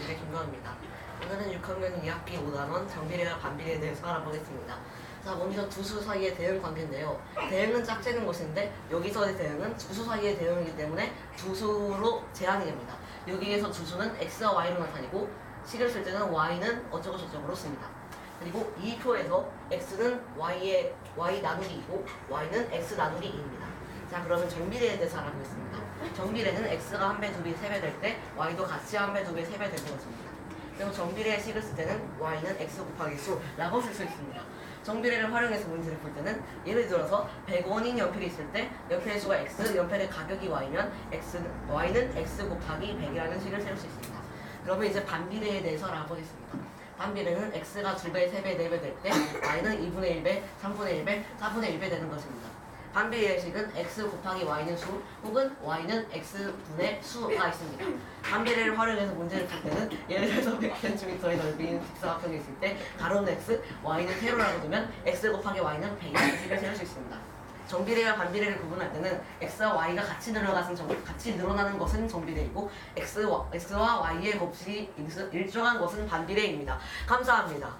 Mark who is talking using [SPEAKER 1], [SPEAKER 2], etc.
[SPEAKER 1] 아이들의 김건입니다. 오늘은 6학년 2학기 5단원 정비례와 반비례에 대해서 알아보겠습니다. 자, 먼저 두 수 사이의 대응 관계인데요. 대응은 짝재는 것인데 여기서의 대응은 두 수 사이의 대응이기 때문에 두 수로 제한이 됩니다. 여기에서 두 수는 x와 y로 나타내고 식을 쓸 때는 y는 어쩌고 저쩌고로 씁니다. 그리고 이 표에서 x는 y의 y 나누기 2고 y는 x 나누기 2입니다. 자 그러면 정비례에 대해서 알아보겠습니다. 정비례는 x가 한 배, 두 배, 세 배 될 때 y도 같이 한 배, 두 배, 세배 되는 것입니다. 그리고 정비례의 식을 쓸 때는 y는 x 곱하기 수라고 쓸 수 있습니다. 정비례를 활용해서 문제를 풀 때는 예를 들어서 100원인 연필이 있을 때 연필의 수가 x, 연필의 가격이 y면 x, y는 x 곱하기 100이라는 식을 세울 수 있습니다. 그러면 이제 반비례에 대해서 알아보겠습니다. 반비례는 x가 2배, 3배, 4배 될 때 y는 2분의 1배, 3분의 1배, 4분의 1배 되는 것입니다. 반비례의 식은 x 곱하기 y는 수 혹은 y는 x분의 수가 있습니다. 반비례를 활용해서 문제를 풀 때는 예를 들어서 100cm의 넓이인 직사각형이 있을 때 가로는 x, y는 세로라고 두면 x 곱하기 y는 100이라는 식을 세울 수 있습니다. 정비례와 반비례를 구분할 때는 x와 y가 같이 늘어나는 정, 같이 늘어나는 것은 정비례이고 x와, x와 y의 곱이 일정한 것은 반비례입니다. 감사합니다.